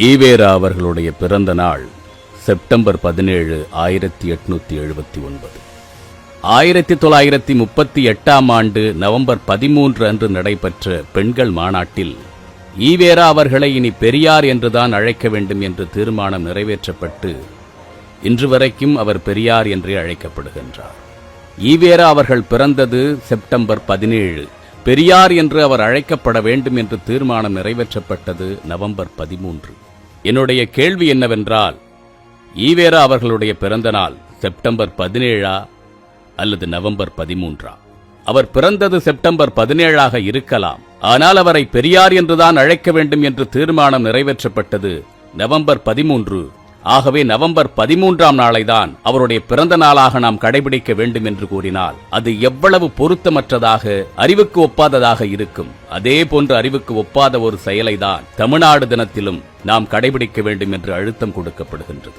ஈவேரா அவர்களுடைய பிறந்த நாள் செப்டம்பர் பதினேழு ஆயிரத்தி எட்நூத்தி எழுபத்தி ஒன்பது. ஆயிரத்தி தொள்ளாயிரத்தி முப்பத்தி எட்டாம் ஆண்டு நவம்பர் பதிமூன்று அன்று நடைபெற்ற பெண்கள் மாநாட்டில் ஈவேரா அவர்களை இனி பெரியார் என்றுதான் அழைக்க வேண்டும் என்று தீர்மானம் நிறைவேற்றப்பட்டு இன்று வரைக்கும் அவர் பெரியார் என்றே அழைக்கப்படுகின்றார். ஈவேரா அவர்கள் பிறந்தது செப்டம்பர் பதினேழு பெரியார் என்று அவர் அழைக்கப்பட வேண்டும் என்று தீர்மானம் நிறைவேற்றப்பட்டது நவம்பர் பதிமூன்று. என்னுடைய கேள்வி என்னவென்றால் ஈவேரா அவர்களுடைய பிறந்த நாள் செப்டம்பர் பதினேழா அல்லது நவம்பர் பதிமூன்றா? அவர் பிறந்தது செப்டம்பர் பதினேழாக இருக்கலாம் ஆனால் அவரை பெரியார் என்றுதான் அழைக்க வேண்டும் என்று தீர்மானம் நிறைவேற்றப்பட்டது நவம்பர் பதிமூன்று ஆகவே நவம்பர் பதிமூன்றாம் நாளைதான் அவருடைய பிறந்த நாளாக நாம் கடைபிடிக்க வேண்டும் என்று கூறினால் அது எவ்வளவு பொருத்தமற்றதாக அறிவுக்கு ஒப்பாததாக இருக்கும். அதே போன்று அறிவுக்கு ஒப்பாத ஒரு செயலைதான் தமிழ்நாடு தினத்திலும் நாம் கடைபிடிக்க வேண்டும் என்று அழுத்தம் கொடுக்கப்படுகின்றது.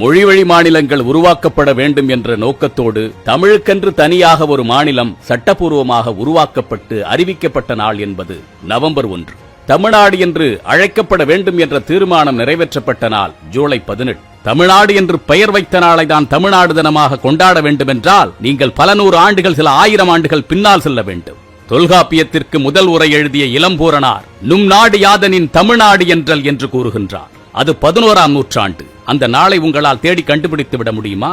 மொழிவழி மாநிலங்கள் உருவாக்கப்பட வேண்டும் என்ற நோக்கத்தோடு தமிழுக்கென்று தனியாக ஒரு மாநிலம் சட்டபூர்வமாக உருவாக்கப்பட்டு அறிவிக்கப்பட்ட நாள் என்பது நவம்பர் ஒன்று. தமிழ்நாடு என்று அழைக்கப்பட வேண்டும் என்ற தீர்மானம் நிறைவேற்றப்பட்ட நாள் ஜூலை பதினெட்டு. தமிழ்நாடு என்று பெயர் வைத்த நாளை தான் தமிழ்நாடு தினமாக கொண்டாட வேண்டும் என்றால் நீங்கள் பல நூறு ஆண்டுகள் சில ஆயிரம் ஆண்டுகள் பின்னால் செல்ல வேண்டும். தொல்காப்பியத்திற்கு முதல் உரை எழுதிய இளம்பூரனார் நும் நாடு யாதனின் தமிழ்நாடு என்றல் என்று கூறுகின்றார். அது பதினோராம் நூற்றாண்டு. அந்த நாளை உங்களால் தேடி கண்டுபிடித்து விட முடியுமா?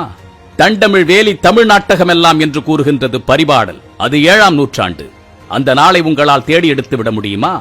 தண்டமிழ் வேலி தமிழ் நாட்டகமெல்லாம் என்று கூறுகின்றது பரிபாடல். அது ஏழாம் நூற்றாண்டு. அந்த நாளை உங்களால் தேடி எடுத்து விட முடியுமா?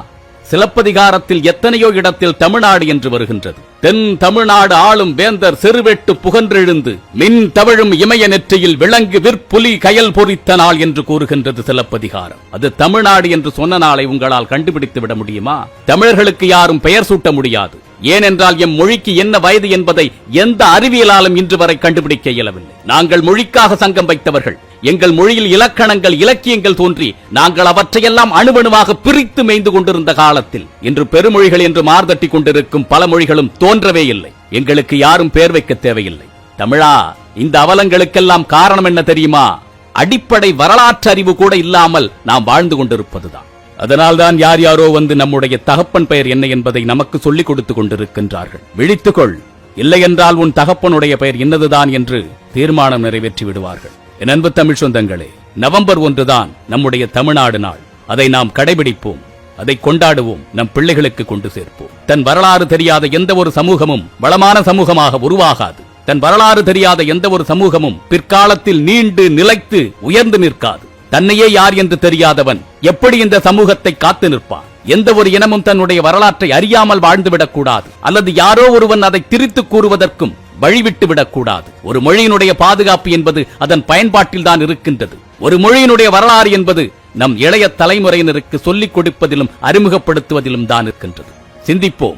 சிலப்பதிகாரத்தில் எத்தனையோ இடத்தில் தமிழ்நாடு என்று வருகின்றது. தென் தமிழ்நாடு ஆளும் வேந்தர் செருவெட்டு புகன்றெழுந்து மின் தவழும் இமய நெற்றியில் விலங்கு விற்புலி கயல் பொறித்த நாள் என்று கூறுகின்றது சிலப்பதிகாரம். அது தமிழ்நாடு என்று சொன்ன நாளை உங்களால் கண்டுபிடித்து விட முடியுமா? தமிழர்களுக்கு யாரும் பெயர் சூட்ட முடியாது. ஏனென்றால் எம் மொழிக்கு என்ன வயது என்பதை எந்த அறிவியலாலும் இன்று வரை கண்டுபிடிக்க இயலவில்லை. நாங்கள் மொழிக்காக சங்கம் வைத்தவர்கள். எங்கள் மொழியில் இலக்கணங்கள் இலக்கியங்கள் தோன்றி நாங்கள் அவற்றையெல்லாம் அணுவணுவாக பிரித்து மேய்ந்து கொண்டிருந்த காலத்தில் இன்று பெருமொழிகள் என்று மார்தட்டி கொண்டிருக்கும் பல மொழிகளும் தோன்றவே இல்லை. எங்களுக்கு யாரும் பேர் வைக்க தேவையில்லை. தமிழா இந்த அவலங்களுக்கெல்லாம் காரணம் என்ன தெரியுமா? அடிப்படை வரலாற்று அறிவு கூட இல்லாமல் நாம் வாழ்ந்து கொண்டிருப்பதுதான். அதனால்தான் யார் யாரோ வந்து நம்முடைய தகப்பன் பெயர் என்ன என்பதை நமக்கு சொல்லிக் கொடுத்துக் கொண்டிருக்கின்றார்கள். விழித்துக்கொள். இல்லையென்றால் உன் தகப்பனுடைய பெயர் இன்னதுதான் என்று தீர்மானம் நிறைவேற்றி விடுவார்கள். என் அன்பு தமிழ் சொந்தங்களே நவம்பர் ஒன்றுதான் நம்முடைய தமிழ்நாடு நாள். அதை நாம் கடைபிடிப்போம். அதை கொண்டாடுவோம். நம் பிள்ளைகளுக்கு கொண்டு சேர்ப்போம். தன் வரலாறு தெரியாத எந்த ஒரு சமூகமும் வளமான சமூகமாக உருவாகாது. தன் வரலாறு தெரியாத எந்த ஒரு சமூகமும் பிற்காலத்தில் நீண்டு நிலைத்து உயர்ந்து நிற்காது. தன்னையே யார் என்று தெரியாதவன் எப்படி இந்த சமூகத்தை காத்து நிற்பான்? எந்த ஒரு இனமும் தன்னுடைய வரலாற்றை அறியாமல் வாழ்ந்துவிடக் கூடாது அல்லது யாரோ ஒருவன் அதை திரித்து கூறுவதற்கும் வழிவிட்டு விடக்கூடாது. ஒரு மொழியினுடைய பாதுகாப்பு என்பது அதன் பயன்பாட்டில் தான் இருக்கின்றது. ஒரு மொழியினுடைய வரலாறு என்பது நம் இளைய தலைமுறையினருக்கு சொல்லிக் கொடுப்பதிலும் அறிமுகப்படுத்துவதிலும் தான் இருக்கின்றது. சிந்திப்போம்.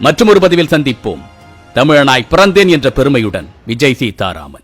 மற்றும் ஒரு பதிவில் சந்திப்போம். தமிழனாய் பிறந்தேன் என்ற பெருமையுடன். விஜய் சீதாராமன்.